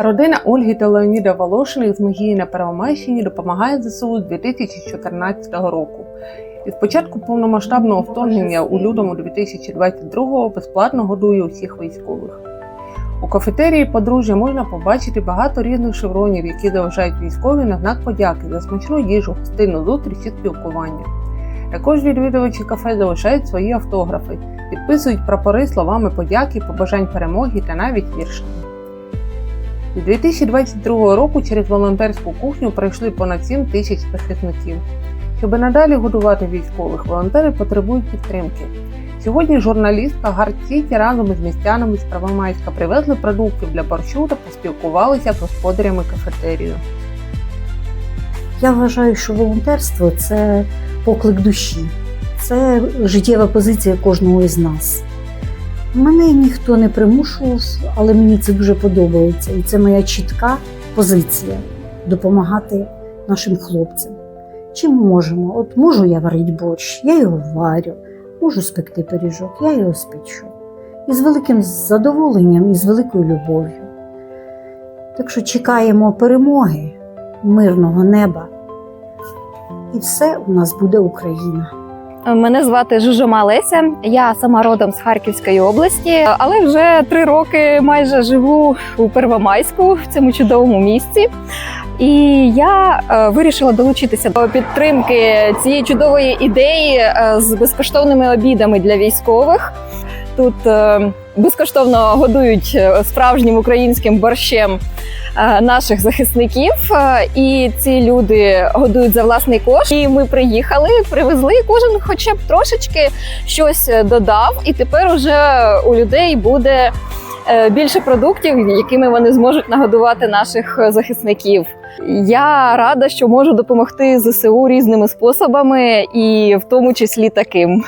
Родина Ольги та Леоніда Волошиних з Мегії на Первомайщині допомагає ЗСУ з 2014 року. Від початку повномасштабного вторгнення у лютому 2022-го безплатно годує усіх військових. У кафетерії подружжя можна побачити багато різних шевронів, які заважають військові на знак подяки за смачну їжу, гостинну зустріч і спілкування. Також відвідувачі кафе залишають свої автографи, підписують прапори словами подяки, побажань перемоги та навіть віршами. З 2022 року через волонтерську кухню пройшли понад 7 тисяч захисників. Щоб надалі годувати військових, волонтери потребують підтримки. Сьогодні журналістка Гард Сіті разом із містянами з Первомайська привезли продуктів для борщу та поспілкувалися з господарями кафетерію. Я вважаю, що волонтерство це поклик душі, це життєва позиція кожного із нас. Мене ніхто не примушував, але мені це дуже подобається. І це моя чітка позиція допомагати нашим хлопцям. Чим можемо? От можу я варити борщ, я його варю, можу спекти пиріжок, я його спечу. І з великим задоволенням, і з великою любов'ю. Так що чекаємо перемоги, мирного неба. І все у нас буде Україна. Мене звати Жужома Леся. Я сама родом з Харківської області, але вже три роки майже живу у Первомайську в цьому чудовому місці. І я е, вирішила долучитися до підтримки цієї чудової ідеї е, з безкоштовними обідами для військових. Тут е, безкоштовно годують е, справжнім українським борщем е, наших захисників. І ці люди годують за власний кошт. І ми приїхали, привезли. Кожен, хоча б трошечки щось додав, і тепер уже у людей буде більше продуктів, якими вони зможуть нагодувати наших захисників. Я рада, що можу допомогти ЗСУ різними способами, і в тому числі таким.